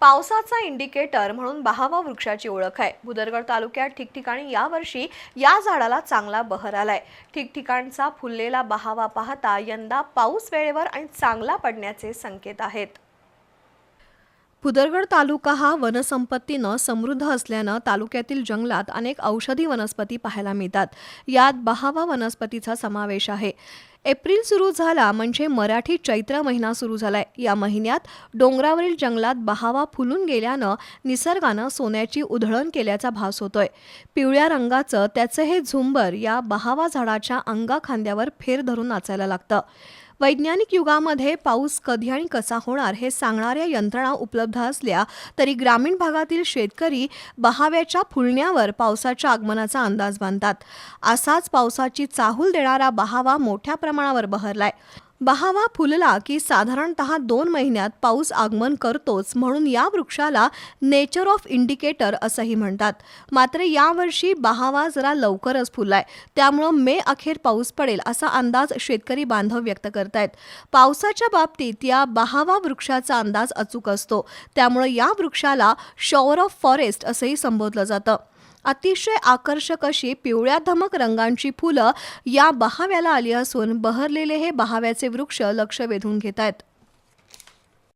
पावसाचा इंडिकेटर म्हणून बहावा वृक्षाची ओळख आहे. भुदरगड तालुक्यात ठिकठिकाणी यावर्षी या झाडाला चांगला बहर आलाय. ठिकठिकाणचा फुललेला बहावा पाहता यंदा पाऊस वेळेवर आणि चांगला पडण्याचे संकेत आहेत. भुदरगड तालुका हा वनसंपत्तीनं समृद्ध असल्यानं तालुक्यातील जंगलात अनेक औषधी वनस्पती पाहायला मिळतात. यात बहावा वनस्पतीचा समावेश आहे. एप्रिल सुरू झाला म्हणजे मराठी चैत्र महिना सुरू झालाय. या महिन्यात डोंगरावरील जंगलात बहावा फुलून गेल्यानं निसर्गानं सोन्याची उधळण केल्याचा भास होतोय. पिवळ्या रंगाचं त्याचं हे झुंबर या बहावा झाडाच्या अंगा खांद्यावर फेर धरून नाचायला लागतं. वैज्ञानिक युगामध्ये पाऊस कधी आणि कसा होणार हे सांगणाऱ्या यंत्रणा उपलब्ध असल्या तरी ग्रामीण भागातील शेतकरी बहाव्याच्या फुलण्यावर पावसाच्या आगमनाचा अंदाज बांधतात. असाच पावसाची चाहूल देणारा बहावा मोठ्या प्रमाणावर बहरलाय. बहावा फुलला की साधारणतः दोन महिन्यात पाऊस आगमन करतोच म्हणून या वृक्षाला नेचर ऑफ इंडिकेटर असंही म्हणतात. मात्र यावर्षी बहावा जरा लवकरच फुललाय. त्यामुळं मे अखेर पाऊस पडेल असा अंदाज शेतकरी बांधव व्यक्त करतायत. पावसाच्या बाबतीत या बहावा वृक्षाचा अंदाज अचूक असतो. त्यामुळं या वृक्षाला शॉवर ऑफ फॉरेस्ट असंही संबोधलं जातं. अतिशय आकर्षक अशी पिवळ्या धमक रंगांची फुलं या बहाव्याला आली असून बहरलेले हे बहाव्याचे वृक्ष लक्ष वेधून घेत आहेत